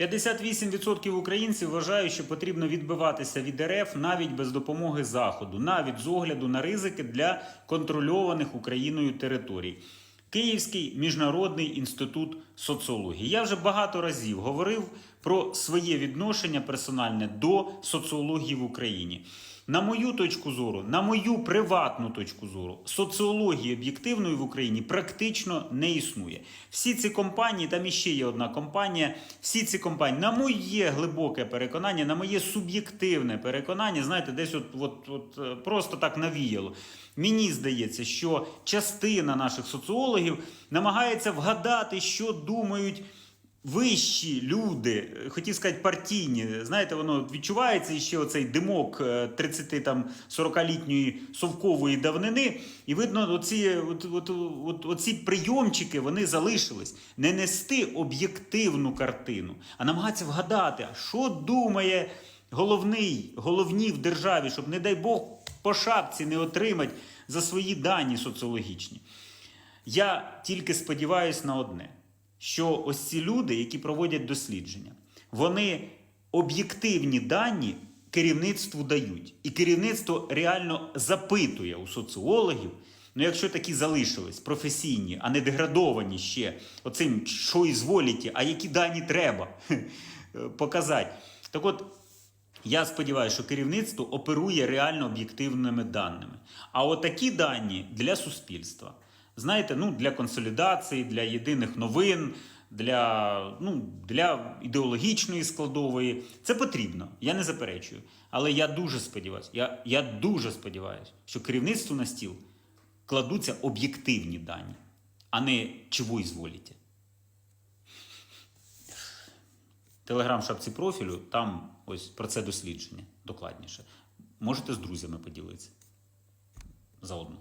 58% українців вважають, що потрібно відбиватися від РФ навіть без допомоги Заходу, навіть з огляду на ризики для контрольованих Україною територій. Київський міжнародний інститут соціології. Я вже багато разів говорив про своє відношення персональне до соціології в Україні. На мою точку зору, на мою приватну точку зору, соціології об'єктивної в Україні практично не існує. Всі ці компанії, там іще є одна компанія, всі ці компанії, на моє глибоке переконання, на моє суб'єктивне переконання, знаєте, десь от, от, от е, просто так навіяло. Мені здається, що частина наших соціологів намагається вгадати, що думають вищі люди, е, хотів сказати партійні. Знаєте, воно відчувається ще оцей димок е, 30 там 40-літньої совкової давнини. І видно, оці, от, от, от, оці прийомчики вони залишились. Не нести об'єктивну картину, а намагатися вгадати, що думає головний, головні в державі, щоб, не дай Бог, по шапці не отримати за свої дані соціологічні. Я тільки сподіваюся на одне: що ось ці люди, які проводять дослідження, вони об'єктивні дані керівництву дають. І керівництво реально запитує у соціологів. Ну, якщо такі залишились професійні, а не деградовані ще оцим, що і зволіті, а які дані треба показати. Так от, я сподіваюся, що керівництво оперує реально об'єктивними даними. А отакі дані для суспільства. Знаєте, ну для консолідації, для єдиних новин, для, ну, для ідеологічної складової. Це потрібно, я не заперечую. Але я дуже сподіваюся, я, я дуже сподіваюся, що керівництву на стіл кладуться об'єктивні дані, а не чого зволіте. Телеграм шапці профілю, там ось про це дослідження докладніше. Можете з друзями поділитися заодно.